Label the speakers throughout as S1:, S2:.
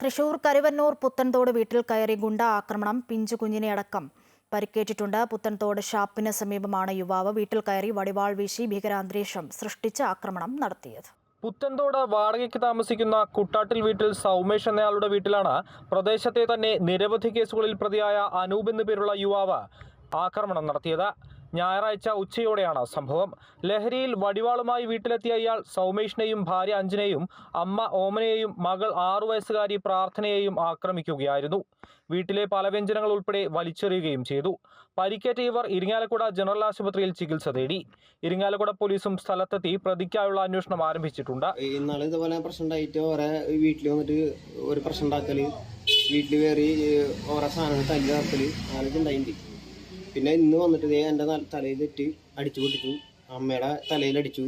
S1: തൃശൂർ കരുവന്നൂർ പുത്തൻതോട് വീട്ടിൽ കയറി ഗുണ്ട ആക്രമണം പിഞ്ചു കുഞ്ഞിനെ അടക്കം. പരിക്കേറ്റിട്ടുണ്ട് പുത്തൻതോട് ഷാപ്പിന് സമീപമാണ് യുവാവ്. വീട്ടിൽ കയറി വടിവാൾ വീശി ഭീകരാന്തരീക്ഷം സൃഷ്ടിച്ച് ആക്രമണം നടത്തിയത്.
S2: പുത്തൻതോട് വാടകയ്ക്ക് താമസിക്കുന്ന കുട്ടാട്ടിൽ വീട്ടിൽ സൗമേഷ് എന്നയാളുടെ വീട്ടിലാണ് പ്രദേശത്തെ തന്നെ നിരവധി കേസുകളിൽ പ്രതിയായ അനൂപ് എന്നു പേരുള്ള യുവാവ് ആക്രമണം നടത്തിയത്. ഞായറാഴ്ച ഉച്ചയോടെയാണ് സംഭവം. ലഹരിയിൽ വടിവാളുമായി വീട്ടിലെത്തിയ ഇയാൾ സൗമേഷിനെയും ഭാര്യ അഞ്ജനെയും അമ്മ ഓമനയെയും മകൾ ആറു വയസ്സുകാരി പ്രാർത്ഥനയെയും ആക്രമിക്കുകയായിരുന്നു. വീട്ടിലെ പലവ്യഞ്ജനങ്ങൾ ഉൾപ്പെടെ വലിച്ചെറിയുകയും ചെയ്തു. പരിക്കേറ്റ ഇവർ ഇരിങ്ങാലക്കുട ജനറൽ ആശുപത്രിയിൽ ചികിത്സ തേടി. ഇരിങ്ങാലക്കുട പോലീസും സ്ഥലത്തെത്തി പ്രതിക്കായുള്ള അന്വേഷണം ആരംഭിച്ചിട്ടുണ്ട്.
S3: ഇന്നാൾ ഇതുപോലെ വീട്ടിൽ വന്നിട്ട് ഒരു പ്രശ്നം ഉണ്ടാക്കൽ വീട്ടിൽ കയറി ഓരോ സാധനങ്ങൾ തല്ലി നടത്തൽ പിന്നെ ഇന്ന് വന്നിട്ട് ഇതേ എന്റെ തലയിൽ തെറ്റി അടിച്ചു പൊട്ടിച്ചു. അമ്മയുടെ തലയിൽ അടിച്ചു.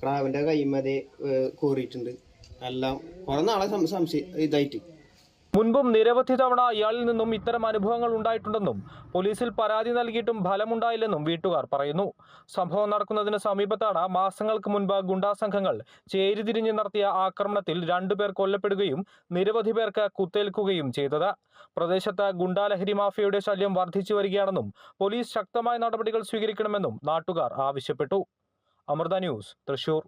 S3: ക്രാവിന്റെ കൈമതേ കോറിയിട്ടുണ്ട് എല്ലാം കുറെ നാളെ സംശയം ഇതായിട്ട്.
S2: മുൻപും നിരവധി തവണ ഇയാളിൽ നിന്നും ഇത്തരം അനുഭവങ്ങൾ ഉണ്ടായിട്ടുണ്ടെന്നും പോലീസിൽ പരാതി നൽകിയിട്ടും ഫലമുണ്ടായില്ലെന്നും വീട്ടുകാർ പറയുന്നു. സംഭവം നടക്കുന്നതിന് സമീപത്താണ് മാസങ്ങൾക്ക് മുൻപ് ഗുണ്ടാ സംഘങ്ങൾ ചേരിതിരിഞ്ഞ് നടത്തിയ ആക്രമണത്തിൽ രണ്ടുപേർ കൊല്ലപ്പെടുകയും നിരവധി പേർക്ക് കുത്തേൽക്കുകയും ചെയ്തത്. പ്രദേശത്ത് ഗുണ്ടാലഹരി മാഫിയയുടെ ശല്യം വർദ്ധിച്ചു വരികയാണെന്നും പോലീസ് ശക്തമായ നടപടികൾ സ്വീകരിക്കണമെന്നും നാട്ടുകാർ ആവശ്യപ്പെട്ടു. അമൃത ന്യൂസ് തൃശൂർ.